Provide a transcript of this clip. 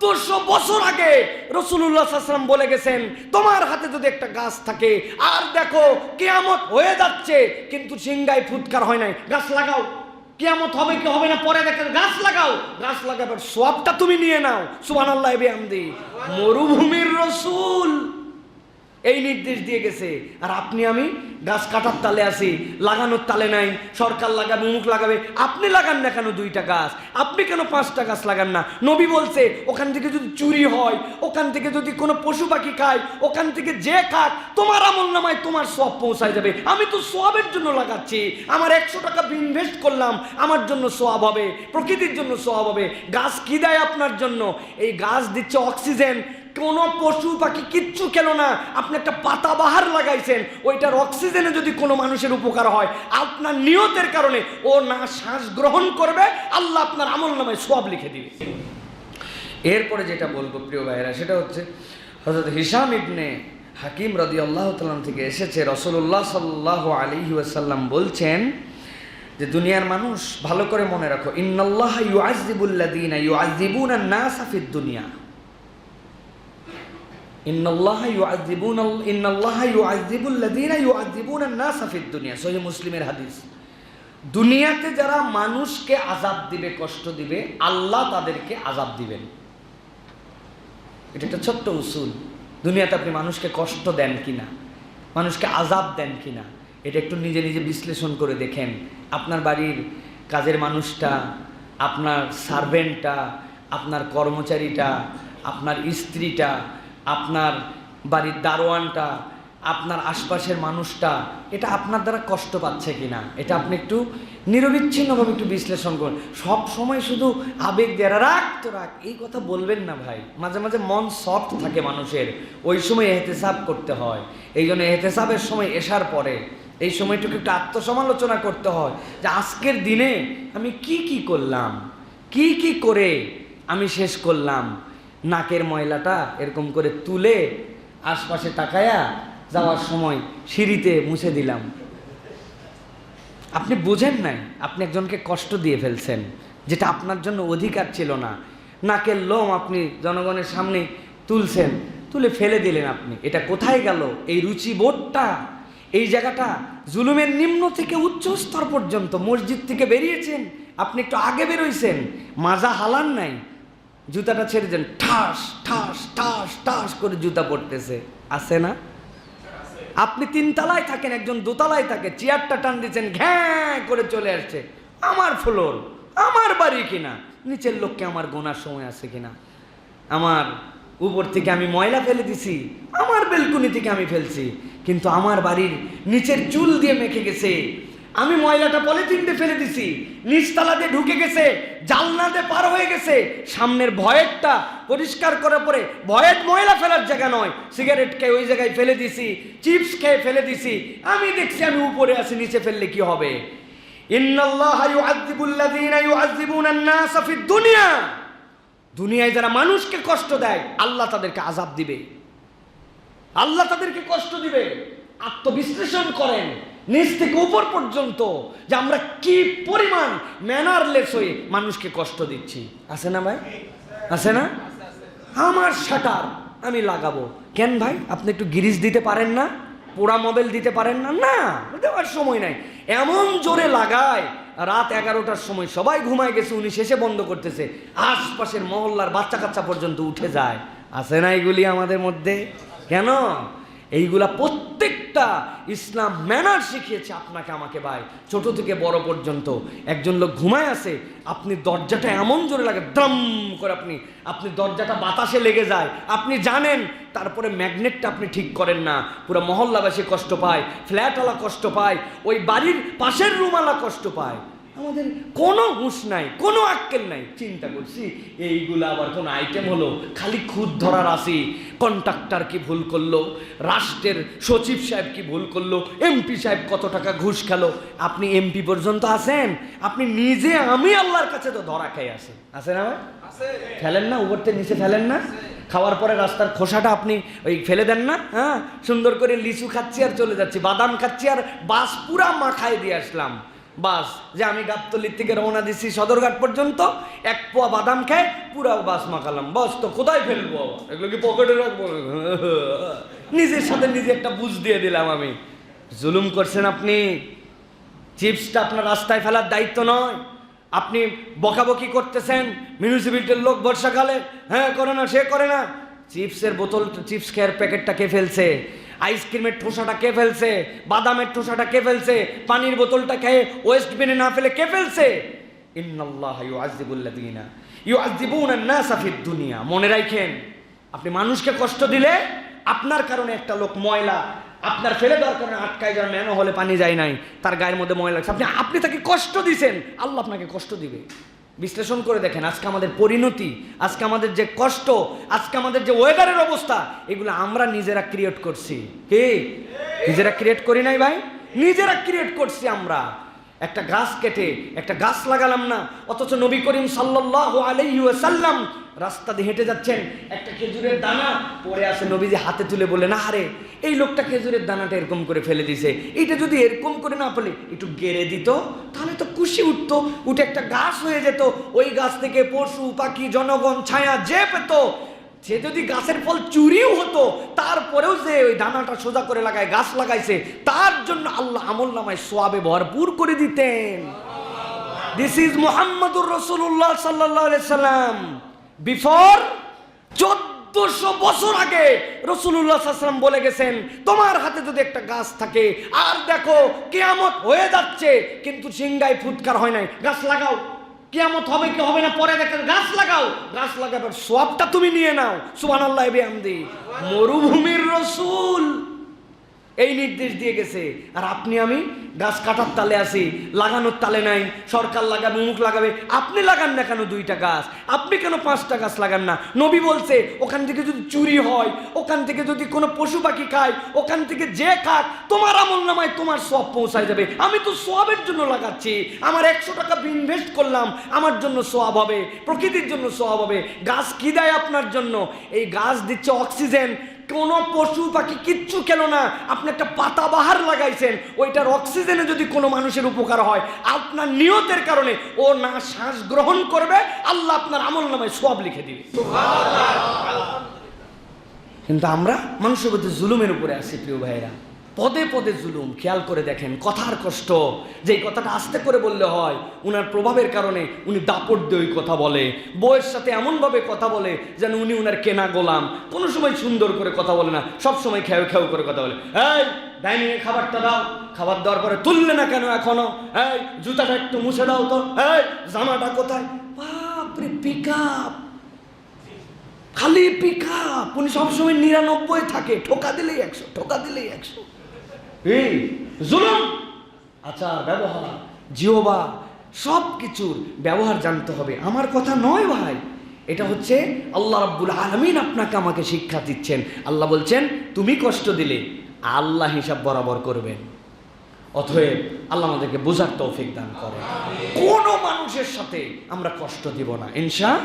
চোদ্দশো বছর আগে রসুল্লাহাম বলে গেছেন, তোমার হাতে যদি একটা গাছ থাকে, আর দেখো কেয়ামত হয়ে যাচ্ছে, কিন্তু সিংগায় ফুৎকার হয় নাই। গাছ লাগাও। কেয়ামত হবে কি হবে না, পরে দেখে গাছ লাগাও। গাছ লাগাবার সবটা তুমি নিয়ে নাও। সুবান আল্লাহ মরুভূমির রসুল এই নির্দেশ দিয়ে গেছে। আর আপনি আমি গাছ কাটার তালে আছি, লাগানোর তালে নাই, সরকার লাগাবে মুখ লাগাবে, আপনি লাগান না কেন দুইটা গাছ? আপনি কেন পাঁচটা গাছ লাগান না? নবী বলছে, ওখান থেকে যদি চুরি হয়, ওখান থেকে যদি কোনো পশু পাখি খায়, ওখান থেকে যে খাক, তোমার আমল নামায় তোমার সব পৌঁছায় যাবে। আমি তো সোয়াবের জন্য লাগাচ্ছি। আমার একশো টাকা ইনভেস্ট করলাম, আমার জন্য সোয়াব হবে, প্রকৃতির জন্য সোয়াব হবে। গাছ কী দেয় আপনার জন্য? এই গাছ দিচ্ছে অক্সিজেন কোনো পশু পাখি কিচ্ছু কেন না। আপনি একটা পাতাবাহার লাগাইছেন, ওইটার অক্সিজেনে যদি কোনো মানুষের উপকার হয়, আপনার নিয়তের কারণে ও না শ্বাস গ্রহণ করবে, আল্লাহ আপনার আমল নামায় সব লিখে দিবে। এরপরে যেটা বলব প্রিয় ভাইয়েরা, সেটা হচ্ছে হজরত হিসাম ইবনে হাকিম রদি আল্লাহ তাল্লাম থেকে এসেছে রসুল্লাহ সাল্লাহ আলী সাল্লাম বলছেন যে, দুনিয়ার মানুষ ভালো করে মনে রাখো ইন্নআল্লাহ ইউ আজিবুল্লাদিনা ইউ আজিবুন আর না সাফিদ দুনিয়া। মুসলিমের হাদিস। দুনিয়াতে যারা মানুষকে আযাব দিবে, কষ্ট দিবে, আল্লাহ তাদেরকে আযাব দিবেন। এটা একটা ছোট্ট উসুল। দুনিয়াতে আপনি মানুষকে কষ্ট দেন কিনা, মানুষকে আযাব দেন কিনা, এটা একটু নিজে নিজে বিশ্লেষণ করে দেখেন। আপনার বাড়ির কাজের মানুষটা, আপনার সার্ভেন্টটা আপনার কর্মচারীটা, আপনার স্ত্রীটা আপনার বাড়ির দারোয়ানটা, আপনার আশপাশের মানুষটা, এটা আপনার দ্বারা কষ্ট পাচ্ছে কিনা? এটা আপনি একটু নিরবিচ্ছিন্নভাবে একটু বিশ্লেষণ করুন। সব সময় শুধু আবেগ দেওয়া রাখ তো রাখ এই কথা বলবেন না ভাই। মাঝে মাঝে মন সফট থাকে মানুষের। ওই সময় এহতেসাব করতে হয়। এই জন্য এহতেসাবের সময় এসার পরে, এই সময়টুকু একটু আত্মসমালোচনা করতে হয় যে, আজকের দিনে আমি কি কি করলাম? কি কি করে আমি শেষ করলাম? নাকের ময়লাটা এরকম করে তুলে আশপাশে তাকায়া যাওয়ার সময় সিঁড়িতে মুছে দিলাম। আপনি বুঝেন নাই, আপনি একজনকে কষ্ট দিয়ে ফেলছেন, যেটা আপনার জন্য অধিকার ছিল না। নাকের লোম আপনি জনগণের সামনে তুলছেন, তুলে ফেলে দিলেন আপনি। এটা কোথায় গেল? এই রুচিবোধটা, এই জায়গাটা জুলুমের নিম্ন থেকে উচ্চ স্তর পর্যন্ত মসজিদ থেকে বেরিয়েছেন, আপনি একটু আগে বেরোইছেন, মাজা হালান নাই। জুতাটা ছেড়ে দেন, ঠাস ঠাস ঠাস ঠাস করে জুতা পড়তেছে আছে না? আপনি তিনতলায় থাকেন, একজন দোতলায় থাকে, চেয়ারটা টান দিচ্ছেন, ঘ্যাঁ করে চলে আসছে। আমার ফ্লোর, আমার বাড়ি কিনা? নিচের লোককে আমার গোনার সময় আছে কিনা? আমার উপর থেকে আমি ময়লা ফেলে দিছি, আমার বেলকুনি থেকে আমি ফেলছি, কিন্তু আমার বাড়ির নিচের চুল দিয়ে মেখে গেছে আমি ময়লাটা পলিথিনতে ফেলে দিছি। নিচতলা দিয়ে ঢুকে গেছে জালনা দিয়ে পার হয়ে গেছে। সামনের ভয়েরটা পরিষ্কার করার পরে ভয়ের ময়লা ফেলার জায়গা নয়, সিগারেট খেয়ে ওই জায়গায় ফেলে দিছি, চিপস খেয়ে ফেলে দিছি। আমি দেখছি আমি উপরে আছি, নিচে ফেললে কি হবে? দুনিয়া। দুনিয়ায় যারা মানুষকে কষ্ট দেয়, আল্লাহ তাদেরকে আজাব দিবে। আল্লাহ তাদেরকে কষ্ট দিবে। আত্মবিশ্লেষণ করেন। নিচ থেকে উপর পর্যন্ত যে আমরা কি পরিমাণ ম্যানারলেস হয়ে মানুষকে কষ্ট দিচ্ছি। আছে না ভাই? আছে না? আমার শাটার আমি লাগাবো। কেন ভাই? আপনি একটু গিরিজ দিতে পারেন না? পোড়া মোবাইল দিতে পারেন না? না, দেওয়ার সময় নাই। এমন জোরে লাগায়, রাত এগারোটার সময় সবাই ঘুমায় গেছে, উনি শেষে বন্ধ করতেছে। আশপাশের মহল্লার বাচ্চা কাচ্চা পর্যন্ত উঠে যায়। আছে না এগুলি আমাদের মধ্যে? কেন? এইগুলা প্রত্যেকটা ইসলাম ম্যানার শিখিয়েছে আপনাকে, আমাকে ভাই। ছোট থেকে বড় পর্যন্ত। একজন লোক ঘুমায় আছে আপনি দরজাটা এমন জোরে লাগে, দ্রম করে আপনি আপনি দরজাটা বাতাসে লেগে যায়। আপনি জানেন, তারপরে ম্যাগনেটটা আপনি ঠিক করেন না। পুরো মহল্লাবাসী কষ্ট পায়, ফ্ল্যাটওয়ালা কষ্ট পায়, ওই বাড়ির পাশের রুমওয়ালা কষ্ট পায়। আমাদের কোনো হুঁশ নাই কোনো আক্কেল নাই। চিন্তা করছি এইগুলো আবার কোন আইটেম হলো? খালি খুদ ধরার আসি। কন্ট্রাক্টর কি ভুল করল? রাষ্ট্রের সচিব সাহেব কি ভুল করল? এমপি সাহেব কত টাকা ঘুষ খেলো? আপনি এমপি পর্যন্ত আছেন? আপনি নিজে আমি আল্লাহর কাছে তো ধরা খাই আসেন আছে না ভাই? ফেলেন না উপর থেকে নিচে ফেলেন না? খাওয়ার পরে রাস্তার খোসাটা আপনি ওই ফেলে দেন না? হ্যাঁ? সুন্দর করে লিচু খাচ্ছি আর চলে যাচ্ছি। বাদাম খাচ্ছি আর বাস পুরা মাখায় দিয়ে আসলাম। বাস যে আমি গাবতলির থেকে রওনা দিচ্ছি সদরঘাট পর্যন্ত এক পোয়া বাদাম খায় পুরা বাস মাখালাম। বাস তো কোথায় ফেলব? এগুলো কি পকেটে রাখব? নিজের সাথে নিজে একটা বুঝ দিয়ে দিলাম আমি। জুলুম করছেন আপনি। চিপসটা আপনার রাস্তায় ফেলার দায়িত্ব নয়। আপনি বকাবকি করতেছেন মিউনিসিপ্যালিটির লোক বর্ষাকালে হ্যাঁ করে না সে করে না। চিপসের বোতল চিপস খেয়ার প্যাকেটটা কে ফেলছে? আইসক্রিমের ঠোসাটা কে ফেলছে? বাদামের ঠোসাটা কে ফেলছে? পানির বোতলটা খেয়ে ওয়েস্ট বিনে না ফেলে কে ফেলছে? ইন্নাল্লাহ ইউআযিবুল্লাযীনা ইউআযিবুনা আন-নাসা ফিদ দুনিয়া। মনে রাখেন, আপনি মানুষকে কষ্ট দিলে আপনার কারণে একটা লোক ময়লা, আপনার ফেলে দেওয়ার কারণে আটকায় যার মেনো হলে পানি যায় নাই, তার গায়ের মধ্যে ময়লা লাগছে। আপনি আপনি তাকে কষ্ট দিছেন, আল্লাহ আপনাকে কষ্ট দিবে। বিশ্লেষণ করে দেখেন, আজকে আমাদের পরিণতি, আজকে আমাদের যে কষ্ট, আজকে আমাদের যে ওয়েদারের অবস্থা, এগুলো আমরা নিজেরা ক্রিয়েট করছি। কি? নিজেরা ক্রিয়েট করি নাই ভাই? নিজেরা ক্রিয়েট করছি আমরা। একটা গাছ কেটে, একটা গাছ লাগালাম না, অথচ নবী করিম ওয়াসাল্লাম রাস্তা দিয়ে হেঁটে যাচ্ছেন, একটা খেজুরের দানা পরে আসে নবীজি হাতে তুলে বলে না আরে এই লোকটা খেজুরের দানাটা এরকম করে ফেলে দিছে। এটা যদি এরকম করে না ফেলে, একটু গেড়ে দিত তাহলে তো খুশি উঠতো, উঠে একটা গাছ হয়ে যেত, ওই গাছ থেকে পশু, পাখি, জনগণ, ছায়া যে পেত, সে যদি গাছের ফল চুরিও হতো, তারপরেও যে ওই দানাটা সোজা করে লাগায়, গাছ লাগাইছে, তার জন্য আল্লাহ আমল নামায় সোয়াবে ভরপুর করে দিতেন। দিস ইজ মোহাম্মদুর রসুল্লাহ সাল্লাহ সাল্লাম। বিফোর চোদ্দশো বছর আগে রসুল্লাহ বলে গেছেন, তোমার হাতে যদি একটা গাছ থাকে, আর দেখো কেয়ামত হয়ে যাচ্ছে, কিন্তু সিংগায় ফুৎকার হয় নাই। গাছ লাগাও। কেয়ামত হবে কি হবে না, পরে দেখেন গাছ লাগাও। গাছ লাগাবার সবটা তুমি নিয়ে নাও। সুবান আল্লাহ মরুভূমির রসুল এই নির্দেশ দিয়ে গেছে। আর আপনি আমি গাছ কাটার তালে আছি, লাগানোর তালে নাই, সরকার লাগাবে মুখ লাগাবে। আপনি লাগান না কেন দুইটা গাছ? আপনি কেন পাঁচটা গাছ লাগান না? নবী বলছে, ওখান থেকে যদি চুরি হয়, ওখান থেকে যদি কোনো পশু পাখি খায়, ওখান থেকে যে খাক, তোমার আমল নামায় তোমার সব পৌঁছায় যাবে। আমি তো সোয়াবের জন্য লাগাচ্ছি। আমার একশো টাকা ইনভেস্ট করলাম, আমার জন্য সোয়াব হবে, প্রকৃতির জন্য সোয়াব হবে। গাছ কী দেয় আপনার জন্য? এই গাছ দিচ্ছে অক্সিজেন কোনো পশু পাখি কিচ্ছু খেল না? আপনি একটা পাতা বাহার লাগাইছেন ওইটার অক্সিজেনে যদি কোনো মানুষের উপকার হয় আপনার নিয়তের কারণে ও না শ্বাস গ্রহণ করবে আল্লাহ আপনার আমল নামায় সব লিখে দিবে। কিন্তু আমরা মানুষের মধ্যে জুলুমের উপরে আসি প্রিয় ভাইরা পদে পদে জুলুম, খেয়াল করে দেখেন, কথার কষ্ট। যে কথাটা আস্তে করে বললে হয়, উনার প্রভাবের কারণে উনি দাপট দিয়ে ওই কথা বলে। বউয়ের সাথে এমনভাবে কথা বলে যেন উনি উনার কেনা গোলাম। কোনো সময় সুন্দর করে কথা বলে না, সব সময় খেউ খেউ করে কথা বলে। এই ডাইনিংয়ে খাবারটা দাও। খাবার দেওয়ার পরে তুললে না কেন এখনও? এই, জুতাটা একটু মুছে দাও তো। এই, জামাটা কোথায়? বাপরে পিক আপ খালি পিক আপ উনি সবসময় নিরানব্বই থাকে, ঠোকা দিলেই একশো, ঠোকা দিলেই একশো। এই জুলুম! আচার ব্যবহার জিওবা সব কিছুর ব্যবহার জানতে হবে। আমার কথা নয় ভাই। এটা হচ্ছে আল্লাহ রাব্বুল আলমিন আপনাকে আমাকে শিক্ষা দিচ্ছেন। আল্লাহ বলছেন তুমি কষ্ট দিলে আল্লাহ হিসাব বরাবর করবেন। অতএব আল্লাহ আমাদেরকে বোঝার তৌফিক দান করে কোনো মানুষের সাথে আমরা কষ্ট দিব না। ইনশা